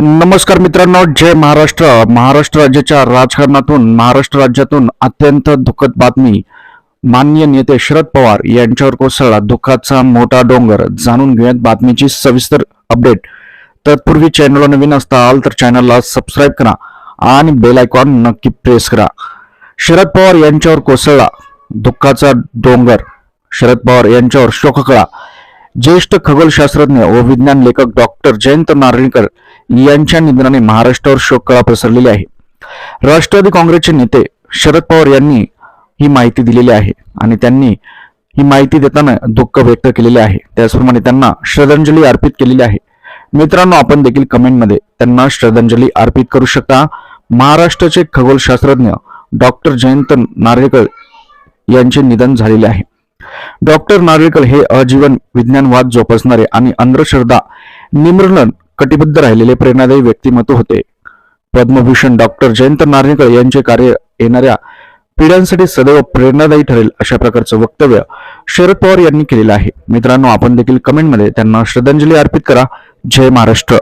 नमस्कार मित्रांनो जय महाराष्ट्र. महाराष्ट्र राज्याच्या राजकारणातून महाराष्ट्र राज्यातून अत्यंत दुःखद बातमी. मान्य नेते शरद पवार यांच्यावर कोसळला दुःखाचा मोठा डोंगर. जाणून घेऊयात बातमीची सविस्तर अपडेट. तत्पूर्वी चॅनलला नवीन असताल तर चॅनलला सबस्क्राईब करा आणि बेल आयकॉन नक्की प्रेस करा. शरद पवार यांच्यावर कोसळला दुःखाचा डोंगर. शरद पवार यांच्यावर शोककळा ज्येष्ठ खगोलशास्त्रज्ञ व विज्ञान लेखक डॉक्टर जयंत नारळीकर यांच्या निधनाने महाराष्ट्रावर शोककळा पसरलेली आहे. राष्ट्रवादी काँग्रेसचे नेते शरद पवार यांनी ही माहिती दिलेली आहे आणि त्यांनी ही माहिती देताना दुःख व्यक्त केलेले आहे. त्याचप्रमाणे त्यांना श्रद्धांजली अर्पित केलेली आहे. मित्रांनो आपण देखील कमेंटमध्ये त्यांना श्रद्धांजली अर्पित करू शकता. महाराष्ट्राचे खगोलशास्त्रज्ञ डॉक्टर जयंत नार्वेकर यांचे निधन झालेले आहे. डॉक्टर नार्वेकर हे अजीवन विज्ञानवाद जोपासणारे आणि अंधश्रद्धा निमरण कटिबद्ध राहिलेले प्रेरणादायी व्यक्तिमत्व होते. पद्मभूषण डॉक्टर जयंत नार्वेकर यांचे कार्य येणाऱ्या पिढ्यांसाठी सदैव प्रेरणादायी ठरेल अशा प्रकारचं वक्तव्य शरद पवार यांनी केलेलं आहे. मित्रांनो आपण देखील कमेंटमध्ये त्यांना श्रद्धांजली अर्पित करा. जय महाराष्ट्र.